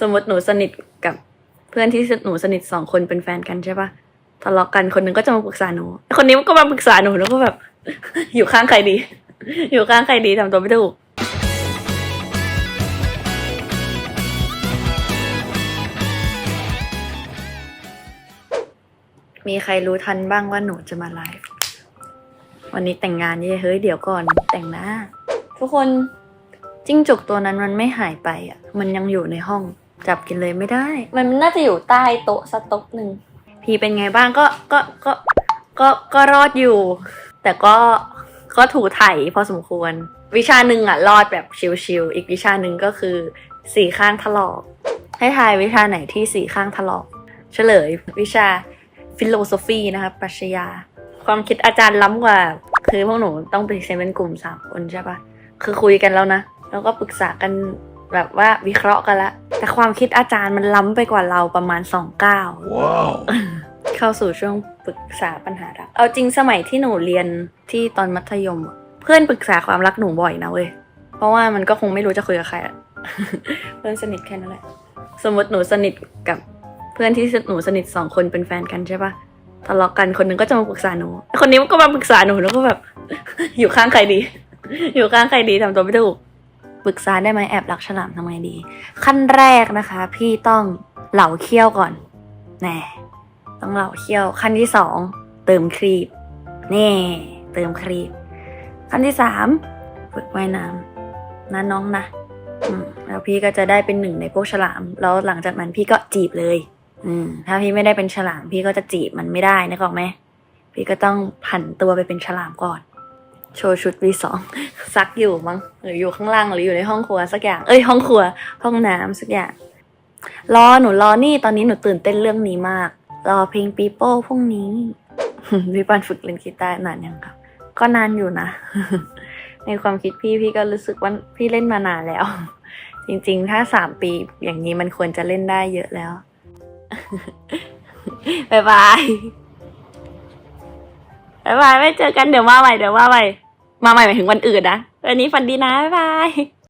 สมมติหนูสนิทกับเพื่อนที่หนูสนิทสองคนเป็นแฟนกันใช่ปะทะเลาะกันคนหนึงก็จะมาปรึกษาหนู คนนี้ก็มาปรึกษาหนูแล้วก็แบบ อยู่ข้างใครดี อยู่ข้างใครดีทำตัวไม่ถูกมีใครรู้ทันบ้างว่าหนูจะมาไลฟ์วันนี้แต่งงานเย่เฮ้ยเดี๋ยวก่อนแต่งหน้า ทุกคนจิ้งจกตัวนั้นมันไม่หายไปอะ มันยังอยู่ในห้อง จับกินเลยไม่ได้ มันน่าจะอยู่ใต้โต๊ะสักโต๊ะหนึ่งพี่เป็นไงบ้างก็ก็ก็ก็ก็รอดอยู่ แต่ก็ก็ถูไถพอสมควร วิชาหนึ่งอะรอดแบบชิวๆอีกวิชาหนึ่งก็คือสี่ข้างถลอก ให้ทายวิชาไหนที่สี่ข้างถลอก เฉลย วิชาฟิโลโซฟีนะคะปรัชญาความคิดอาจารย์ล้ำกว่า คือพวกหนูต้องไปเซนเป็นกลุ่มสามคนใช่ปะคือคุยกันแล้วนะ แล้วก็ปรึกษากัน แบบว่าวิเคราะห์กันละ แต่ความคิดอาจารย์มันล้ำไปกว่าเราประมาณสองก้าว Wow. เข้าสู่ช่วงปรึกษาปัญหารัก เอาจริงสมัยที่หนูเรียนที่ตอนมัธยมอะเพื่อนปรึกษาความรักหนูบ่อยนะเว้ย เพราะว่ามันก็คงไม่รู้จะคุยกับใครอะเพื่อนสนิทแค่นั้นแหละ สมมติหนูสนิทกับเพื่อนที่หนูสนิทสองคนเป็นแฟนกันใช่ปะทะเลาะกันคนหนึงก็จะมาปรึกษาหนู คนนี้ก็มาปรึกษาหนูแล้วก็แบบ อยู่ข้างใครดี อยู่ข้างใครดีทำตัวไม่ถูก ปรึกษาได้ไหมแอบรักฉลามทำไงดี ขั้นแรกนะคะ พี่ต้องเหลาเคี้ยวก่อนแน่ต้องเหลาเคี่ยว ขั้นที่สองเติมครีบนี่เติมครีบ ขั้นที่สามฝึกว่ายน้ำนะน้องนะแล้วพี่ก็จะได้เป็นหนึ่งในพวกฉลาม แล้วหลังจากนั้นพี่ก็จีบเลย อืม ถ้าพี่ไม่ได้เป็นฉลาม พี่ก็จะจีบมันไม่ได้นึกออกไหมพี่ก็ต้องผันตัวไปเป็นฉลามก่อน โชว์ชุดวีสองซักอยู่มั้งหรืออยู่ข้างล่างหรืออยู่ในห้องครัวสักอย่าง เอ้ยห้องครัว ห้องน้ำสักอย่าง รอหนูรอนี่ตอนนี้หนูตื่นเต้นเรื่องนี้มาก รอเพลงปีโป้พรุ่งนี้พี่ปันฝึกเล่นกีตาร์นานยังครับ ก็นานอยู่นะ ในความคิดพี่พี่ก็รู้สึกว่าพี่เล่นมานานแล้ว จริงๆ ถ้าสามปีอย่างนี้มันควรจะเล่นได้เยอะแล้วบายบายบายบายไม่เจอกันเดี๋ยวมาใหม่เดี๋ยวมาใหม่ มาใหม่หมายถึงวันอื่นนะวันนี้ฝันดีนะ บ๊ายบาย